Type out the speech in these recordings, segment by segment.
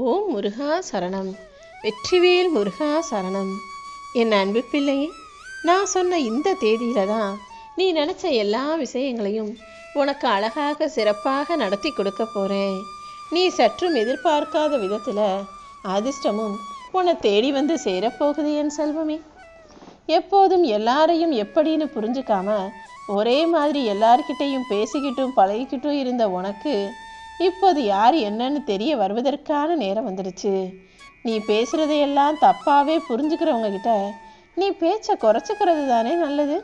ஓம் முருகா சரணம். வெற்றிவேல் முருகா சரணம். என் அன்பு பிள்ளையே நான் சொன்ன இந்த தேதியில தான் நீ நினச்ச எல்லா விஷயங்களையும் உனக்கு அழகாக சிறப்பாக நடத்தி கொடுக்க போகிறேன் நீ சற்றும் எதிர்பார்க்காத விதத்தில் அதிர்ஷ்டமும் உன்னை தேடி வந்து சேரப்போகுது என் செல்வமே. எப்போதும் எல்லாரையும் எப்படின்னு புரிஞ்சுக்காம ஒரே மாதிரி எல்லார்கிட்டையும் பேசிக்கிட்டும் பழகிக்கிட்டும் இருந்த உனக்கு இப்போது யார் என்னன்னு தெரிய வருவதற்கான நேரம் வந்துடுச்சு. நீ பேசுகிறதையெல்லாம் தப்பாகவே புரிஞ்சுக்கிறவங்க கிட்ட நீ பேச்சை குறைச்சிக்கிறது தானே நல்லது?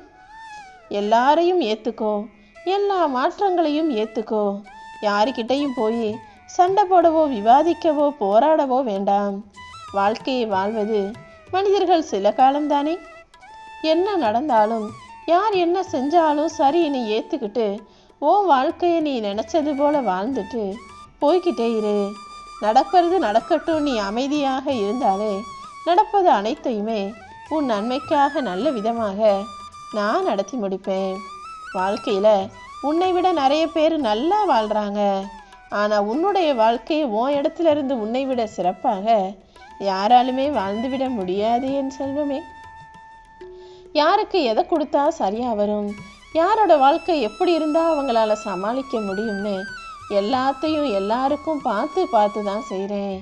எல்லாரையும் ஏற்றுக்கோ எல்லா மாற்றங்களையும் ஏற்றுக்கோ யாருக்கிட்டையும் போய் சண்டை போடவோ விவாதிக்கவோ போராடவோ வேண்டாம். வாழ்க்கையை வாழ்வது மனிதர்கள் சில காலம்தானே? என்ன நடந்தாலும் யார் என்ன செஞ்சாலும் சரின்னு ஏற்றுக்கிட்டு உன் வாழ்க்கையை நீ நினைச்சது போல வாழ்ந்துட்டு போய்கிட்டே இரு. நடப்பது நடக்கட்டும் நீ அமைதியாக இருந்தாலே நடப்பது அனைத்தையுமே உன் நன்மைக்காக நல்ல விதமாக நான் நடத்தி முடிப்பேன். வாழ்க்கையில் உன்னை விட நிறைய பேர் நல்லா வாழ்கிறாங்க ஆனால் உன்னுடைய வாழ்க்கையை உன் இடத்துல இருந்து உன்னை விட சிறப்பாக யாராலுமே வாழ்ந்துவிட முடியாது என் செல்வமே. யாருக்கு எதை கொடுத்தா சரியாக வரும்? யாரோட வாழ்க்கை எப்படி இருந்தால் அவங்களால சமாளிக்க முடியும்னு எல்லாத்தையும் எல்லாருக்கும் பார்த்து பார்த்து தான் செய்கிறேன்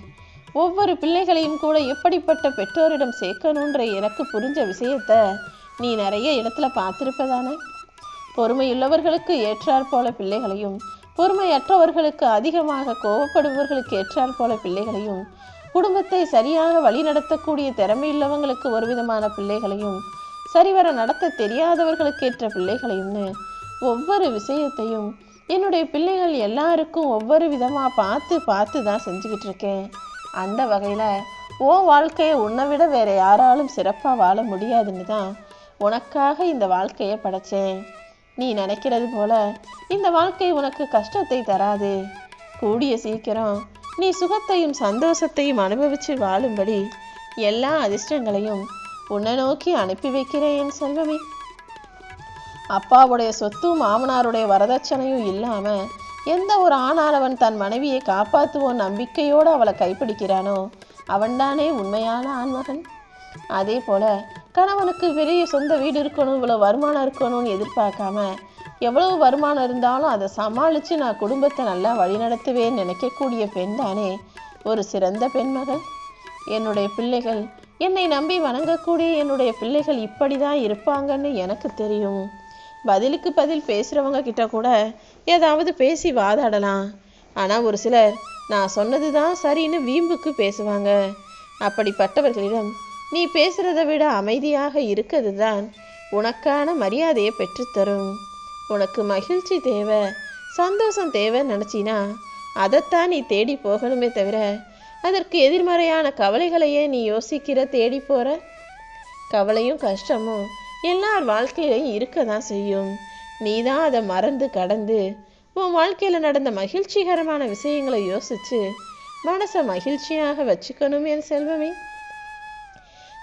ஒவ்வொரு பிள்ளைகளையும் கூட எப்படிப்பட்ட பெற்றோரிடம் சேர்க்கணுன்ற எனக்கு புரிஞ்ச விஷயத்த நீ நிறைய இடத்துல பார்த்துருப்பதானே? பொறுமையுள்ளவர்களுக்கு ஏற்றாற் போல பிள்ளைகளையும் பொறுமையற்றவர்களுக்கு அதிகமாக கோபப்படுபவர்களுக்கு ஏற்றாற் போல பிள்ளைகளையும் குடும்பத்தை சரியாக வழிநடத்தக்கூடிய திறமையுள்ளவங்களுக்கு ஒரு விதமான பிள்ளைகளையும் சரிவர நடத்த தெரியாதவர்களுக்கு ஏற்ற பிள்ளைகளையும்னு ஒவ்வொரு விஷயத்தையும் என்னுடைய பிள்ளைகள் எல்லாருக்கும் ஒவ்வொரு விதமாக பார்த்து பார்த்து தான் செஞ்சுக்கிட்டு இருக்கேன். அந்த வகையில் ஓ வாழ்க்கையை உன்னை விட வேற யாராலும் சிறப்பாக வாழ முடியாதுன்னு தான் உனக்காக இந்த வாழ்க்கையை படைச்சேன். நீ நினைக்கிறது போல இந்த வாழ்க்கை உனக்கு கஷ்டத்தை தராது. கூடிய சீக்கிரம் நீ சுகத்தையும் சந்தோஷத்தையும் அனுபவிச்சு வாழும்படி எல்லா அதிர்ஷ்டங்களையும் உன்னை நோக்கி அனுப்பி வைக்கிறேன் என் செல்வமே. அப்பாவுடைய சொத்தும் மாமனாருடைய வரதட்சணையும் இல்லாம எந்த ஒரு ஆணானவன் தன் மனைவியை காப்பாற்றுவோம் நம்பிக்கையோடு அவளை கைப்பிடிக்கிறானோ அவன்தானே உண்மையான ஆண்மகன். அதே போல கணவனுக்கு பெரிய சொந்த வீடு இருக்கணும் இவ்வளோ வருமானம் இருக்கணும்னு எதிர்பார்க்காம எவ்வளவு வருமானம் இருந்தாலும் அதை சமாளித்து நான் குடும்பத்தை நல்லா வழிநடத்துவேன்னு நினைக்கக்கூடிய பெண் தானே ஒரு சிறந்த பெண்மகள் என்னுடைய பிள்ளைகள் என்னை நம்பி வணங்கக்கூடிய என்னுடைய பிள்ளைகள் இப்படி தான் இருப்பாங்கன்னு எனக்கு தெரியும். பதிலுக்கு பதில் பேசுகிறவங்க கிட்ட கூட ஏதாவது பேசி வாதாடலாம். ஆனால் ஒரு சிலர் நான் சொன்னது தான் சரின்னு வீம்புக்கு பேசுவாங்க. அப்படிப்பட்டவர்களிடம் நீ பேசுகிறத விட அமைதியாக இருக்கிறது தான் உனக்கான மரியாதையை பெற்றுத்தரும். உனக்கு மகிழ்ச்சி தேவை சந்தோஷம் தேவைன்னு நினச்சினா அதைத்தான் நீ தேடி போகணுமே தவிர அதற்கு எதிர்மறையான கவலைகளையே நீ யோசிக்கிற தேடி போற? கவலையும் கஷ்டமும் எல்லார் வாழ்க்கையிலையும் இருக்க தான் செய்யும். நீ தான் அதை மறந்து கடந்து உன் வாழ்க்கையில் நடந்த மகிழ்ச்சிகரமான விஷயங்களை யோசிச்சு மனசை மகிழ்ச்சியாக வச்சுக்கணும் என் செல்வமே.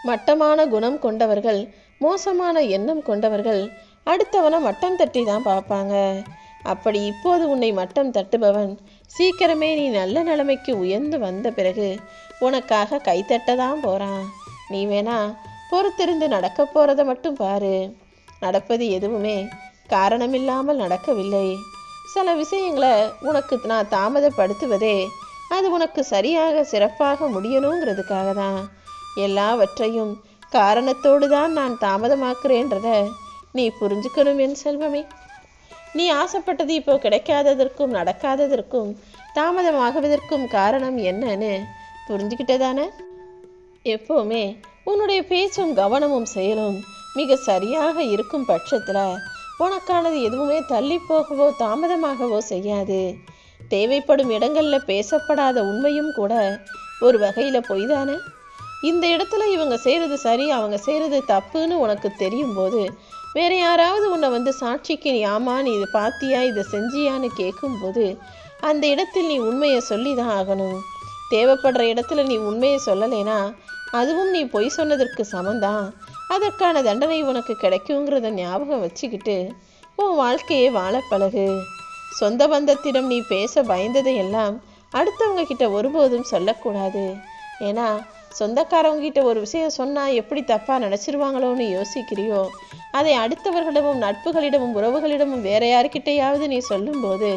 மட்டமான குணம் கொண்டவர்கள் மோசமான எண்ணம் கொண்டவர்கள் அடுத்தவனை மட்டம் தட்டி தான் பார்ப்பாங்க. அப்படி இப்போது உன்னை மட்டம் தட்டுபவன் சீக்கிரமே நீ நல்ல நிலைமைக்கு உயர்ந்து வந்த பிறகு உனக்காக கைத்தட்ட தான் போகிறான் நீ வேணா பொறுத்திருந்து நடக்க போகிறத மட்டும் பாரு. நடப்பது எதுவுமே காரணமில்லாமல் நடக்கவில்லை. சில விஷயங்களை உனக்கு நான் தாமதப்படுத்துவதே அது உனக்கு சரியாக சிறப்பாக முடியணுங்கிறதுக்காக தான். எல்லாவற்றையும் காரணத்தோடு தான் நான் தாமதமாக்குறேன்றத நீ புரிஞ்சுக்கணும் என் செல்வமே. நீ ஆசைப்பட்டது இப்போ கிடைக்காததற்கும் நடக்காததற்கும் தாமதமாகுவதற்கும் காரணம் என்னன்னு புரிஞ்சுக்கிட்டதானே? எப்போவுமே உன்னுடைய பேச்சும் கவனமும் செயலும் மிக சரியாக இருக்கும் பட்சத்தில் உனக்கானது எதுவுமே தள்ளி போகவோ தாமதமாகவோ செய்யாது. தேவைப்படும் இடங்களில் பேசப்படாத உண்மையும் கூட ஒரு வகையில் பொய்தானே? இந்த இடத்துல இவங்க செய்கிறது சரி அவங்க செய்கிறது தப்புன்னு உனக்கு தெரியும் போது வேற யாராவது உன்னை வந்து சாட்சிக்கு நீ ஆமா நீ இதை பார்த்தியா இதை செஞ்சியான்னு கேட்கும்போது அந்த இடத்தில் நீ உண்மையை சொல்லி தான் ஆகணும். தேவைப்படுற இடத்துல நீ உண்மையை சொல்லலைனா அதுவும் நீ பொய் சொன்னதற்கு சமந்தான் அதற்கான தண்டனை உனக்கு கிடைக்குங்கிறத ஞாபகம் வச்சுக்கிட்டு உன் வாழ்க்கையை வாழ பழகு. சொந்த பந்தத்திடம் நீ பேச பயந்ததையெல்லாம் அடுத்தவங்க கிட்ட ஒருபோதும் சொல்லக்கூடாது. ஏன்னா சொந்தக்காரவங்க கிட்ட ஒரு விஷயம் சொன்னால் எப்படி தப்பாக நினச்சிருவாங்களோன்னு யோசிக்கிறியோ அதை அடுத்தவர்களிடமும் நட்புகளிடமும் உறவுகளிடமும் வேற யாருக்கிட்டையாவது நீ சொல்லும்போது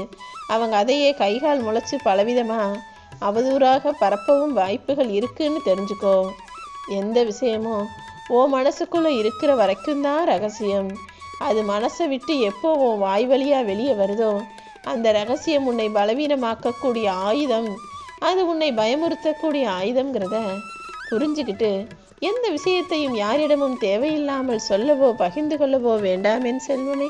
அவங்க அதையே கைகால் முளைச்சு பலவிதமாக அவதூறாக பரப்பவும் வாய்ப்புகள் இருக்குன்னு தெரிஞ்சுக்கோ. எந்த விஷயமும் ஓ மனசுக்குள்ளே இருக்கிற வரைக்கும் தான் ரகசியம். அது மனசை விட்டு எப்போ உன் வாய் வழியாக வெளியே வருதோ அந்த ரகசியம் உன்னை பலவீனமாக்கக்கூடிய ஆயுதம் அது உன்னை பயமுறுத்தக்கூடிய ஆயுதங்கிறத புரிஞ்சுக்கிட்டு எந்த விஷயத்தையும் யாரிடமும் தேவையில்லாமல் சொல்லவோ பகிர்ந்து கொள்ளவோ வேண்டாம் என் செல்வனே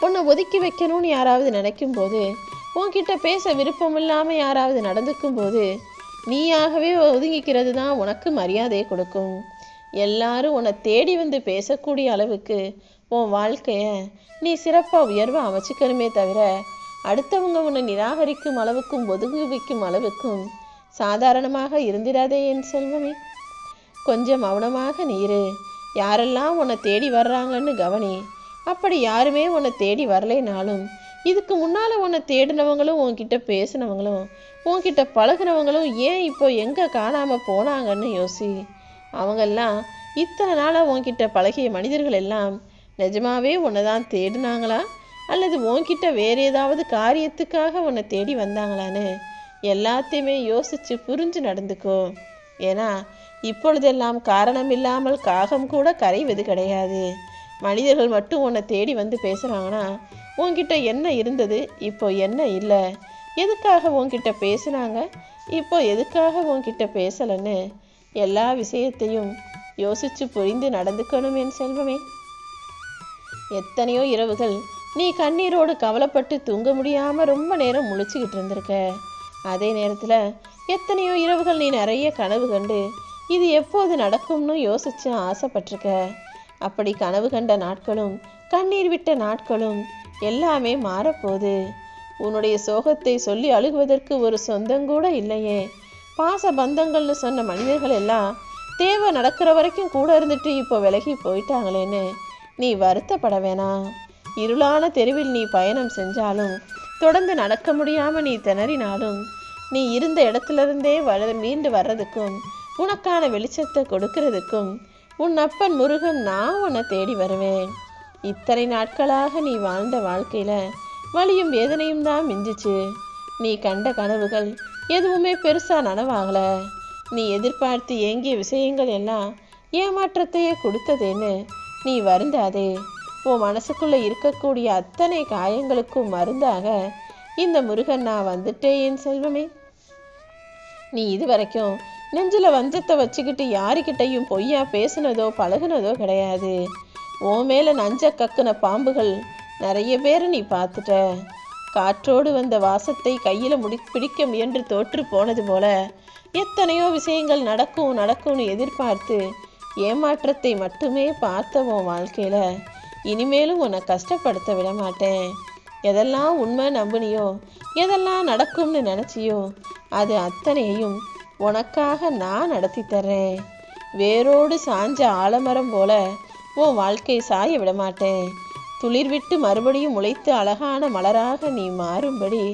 உன்னை ஒதுக்கி வைக்கணும்னு யாராவது நினைக்கும் போது உன்கிட்ட பேச விருப்பம் இல்லாமல் யாராவது நடந்துக்கும் போது நீயாகவே ஒதுங்கிக்கிறது தான் உனக்கு மரியாதையை கொடுக்கும். எல்லாரும் உன்னை தேடி வந்து பேசக்கூடிய அளவுக்கு உன் வாழ்க்கையை நீ சிறப்பாக உயர்வை அமைச்சுக்கணுமே தவிர அடுத்தவங்க உன்னை நிராகரிக்கும் அளவுக்கும் ஒதுங்கி வைக்கும் அளவுக்கும் சாதாரணமாக இருந்திராதே என் செல்வமே. கொஞ்சம் மௌனமாக நீரு. யாரெல்லாம் உன்னை தேடி வர்றாங்கன்னு கவனி. அப்படி யாருமே உன்னை தேடி வரலைனாலும் இதுக்கு முன்னால் உன்னை தேடினவங்களும் உன்கிட்ட பேசினவங்களும் உன்கிட்ட பழகுனவங்களும் ஏன் இப்போ எங்கே காணாமல் போனாங்கன்னு யோசி. அவங்கெல்லாம் இத்தனை நாளாக உன்கிட்ட பழகிய மனிதர்கள் எல்லாம் நிஜமாவே உன்னை தான் தேடினாங்களா? அல்லது உன்கிட்ட வேறு ஏதாவது காரியத்துக்காக உன்னை தேடி வந்தாங்களான்னு எல்லாத்தையுமே யோசித்து புரிஞ்சு நடந்துக்கோ. ஏன்னா இப்பொழுதெல்லாம் காரணமில்லாமல் காகம் கூட கரைவது கிடையாது. மனிதர்கள் மட்டும் உன்னை தேடி வந்து பேசுகிறாங்கன்னா உன்கிட்ட என்ன இருந்தது? இப்போ என்ன இல்லை? எதுக்காக உன்கிட்ட பேசுனாங்க? இப்போ எதுக்காக உன்கிட்ட பேசலைன்னு எல்லா விஷயத்தையும் யோசிச்சு புரிந்து நடந்துக்கணும் என் செல்வமே. எத்தனையோ இரவுகள் நீ கண்ணீரோடு கவலைப்பட்டு தூங்க முடியாமல் ரொம்ப நேரம் முழிச்சுக்கிட்டு இருந்திருக்க. அதே நேரத்தில் எத்தனையோ இரவுகள் நீ நிறைய கனவு கண்டு இது எப்போது நடக்கும்னு யோசிச்சு ஆசைப்பட்டிருக்க அப்படி கனவு கண்ட நாட்களும் கண்ணீர் விட்ட நாட்களும் எல்லாமே மாறப்போகுது. உன்னுடைய சோகத்தை சொல்லி அழுகுவதற்கு ஒரு சொந்தங்கூட இல்லையே. பாச பந்தங்கள்னு சொன்ன மனிதர்கள் எல்லாம் தேவை நடக்கிற வரைக்கும் கூட இருந்துட்டு இப்போ விலகி போயிட்டாங்களேன்னு நீ வருத்தப்பட வேணாம். இருளான தெருவில் நீ பயணம் செஞ்சாலும் தொடர்ந்து நடக்க முடியாம நீ திணறினாலும் நீ இருந்த இடத்துல இருந்தே மீண்டு வர்றதுக்கும் உனக்கான வெளிச்சத்தை கொடுக்கறதுக்கும் உன் அப்பன் முருகன் நான் உன்னை தேடி வருவேன். இத்தனை நாட்களாக நீ வாழ்ந்த வாழ்க்கையில வலியும் வேதனையும் தான் மிஞ்சிச்சு. நீ கண்ட கனவுகள் எதுவுமே பெருசா நனவாகல. நீ எதிர்பார்த்து ஏங்கிய விஷயங்கள் எல்லாம் ஏமாற்றத்தையே கொடுத்ததேன்னு நீ வருந்தாதே. உன் மனசுக்குள்ள இருக்கக்கூடிய அத்தனை காயங்களுக்கும் மருந்தாக இந்த முருகன் நான் வந்துட்டேன் என் செல்வமே. நீ இதுவரைக்கும் நெஞ்சில் வஞ்சத்தை வச்சுக்கிட்டு யாருக்கிட்டையும் பொய்யா பேசுனதோ பழகுனதோ கிடையாது. உன் மேலே நஞ்ச கக்குன பாம்புகள் நிறைய பேரை நீ பார்த்துட்ட. காற்றோடு வந்த வாசத்தை கையில் முடி பிடிக்க முயன்று தோற்று போனது போல எத்தனையோ விஷயங்கள் நடக்கும் நடக்கும்னு எதிர்பார்த்து ஏமாற்றத்தை மட்டுமே பார்த்த உன் வாழ்க்கையில். இனிமேலும் உன்னை கஷ்டப்படுத்த விட மாட்டேன். எதெல்லாம் உண்மை நம்புனியோ எதெல்லாம் நடக்கும்னு நினச்சியோ அது அத்தனையையும் உனக்காக நான் நடத்தி தர்றேன். வேரோடு சாஞ்ச ஆலமரம் போல உன் வாழ்க்கை சாய விட மாட்டேன் துளிர் விட்டு மறுபடியும் முளைத்து அழகான மலராக நீ மாறும்படி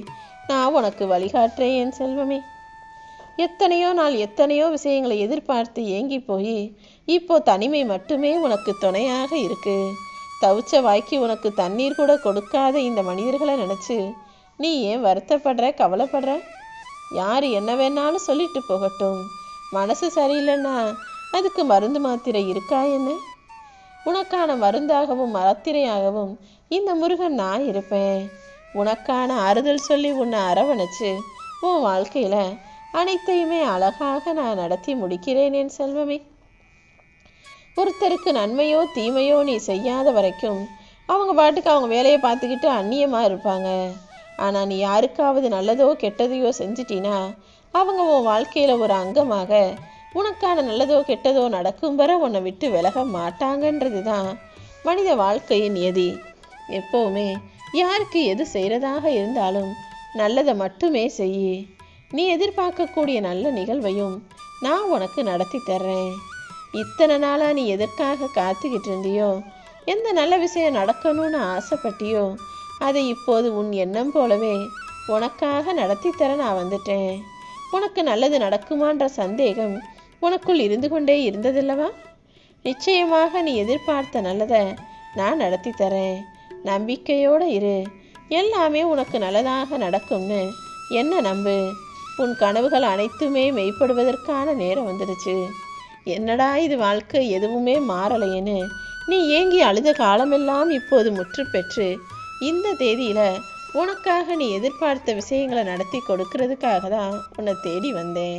நான் உனக்கு வழிகாட்டுறேன் என் செல்வமே. எத்தனையோ நாள் எத்தனையோ விஷயங்களை எதிர்பார்த்து ஏங்கி போய் இப்போ தனிமை மட்டுமே உனக்கு துணையாக இருக்கு. தவிச்ச வாய்க்கு உனக்கு தண்ணீர் கூட கொடுக்காத இந்த மனிதர்களை நினச்சி நீ ஏன் வருத்தப்படுற கவலைப்படுற? யார் என்ன வேணாலும் சொல்லிட்டு போகட்டும். மனசு சரியில்லைன்னா அதுக்கு மருந்து மாத்திரை இருக்கா என்ன? உனக்கான மருந்தாகவும் மாத்திரையாகவும் இந்த முருகன் நான் இருப்பேன். உனக்கான ஆறுதல் சொல்லி உன்னை அரவணைச்சு உன் வாழ்க்கையில அனைத்தையுமே அழகாக நான் நடத்தி முடிக்கிறேன் என் செல்வமே. ஒருத்தருக்கு நன்மையோ தீமையோ நீ செய்யாத வரைக்கும் அவங்க பாட்டுக்கு அவங்க வேலையை பார்த்துக்கிட்டு அந்நியமாக இருப்பாங்க. ஆனால் நீ யாருக்காவது நல்லதோ கெட்டதையோ செஞ்சிட்டினா அவங்க உன் வாழ்க்கையில் ஒரு அங்கமாக உனக்கான நல்லதோ கெட்டதோ நடக்கும் வர உன்னை விட்டு விலக மாட்டாங்கன்றது தான் மனித வாழ்க்கையின் நியதி. எப்போவுமே யாருக்கு எது செய்கிறதாக இருந்தாலும் நல்லதை மட்டுமே செய் நீ எதிர்பார்க்கக்கூடிய நல்ல நிகழ்வையும் நான் உனக்கு நடத்தி தர்றேன். இத்தனை நாளாக நீ எதற்காக காத்துக்கிட்டு இருந்தியோ எந்த நல்ல விஷயம் நடக்கணும்னு ஆசைப்பட்டியோ அதை இப்போது உன் எண்ணம் போலவே உனக்காக நடத்தி நான் வந்துட்டேன். உனக்கு நல்லது நடக்குமான்ற சந்தேகம் உனக்குள் இருந்து கொண்டே இருந்ததில்லவா? நிச்சயமாக நீ எதிர்பார்த்த நல்லதை நான் நடத்தி தரேன் நம்பிக்கையோடு இரு. எல்லாமே உனக்கு நல்லதாக நடக்கும்னு என்ன நம்பு? உன் கனவுகள் அனைத்துமே மெய்ப்படுவதற்கான நேரம் வந்துடுச்சு. என்னடா இது வாழ்க்கை எதுவுமே மாறலையேன்னு நீ ஏங்கி அழுத காலமெல்லாம் இப்போது முற்று பெற்று இந்த தேதியில் உனக்காக நீ எதிர்பார்த்த விஷயங்களை நடத்தி கொடுக்கறதுக்காக தான் உன்னை தேடி வந்தேன்.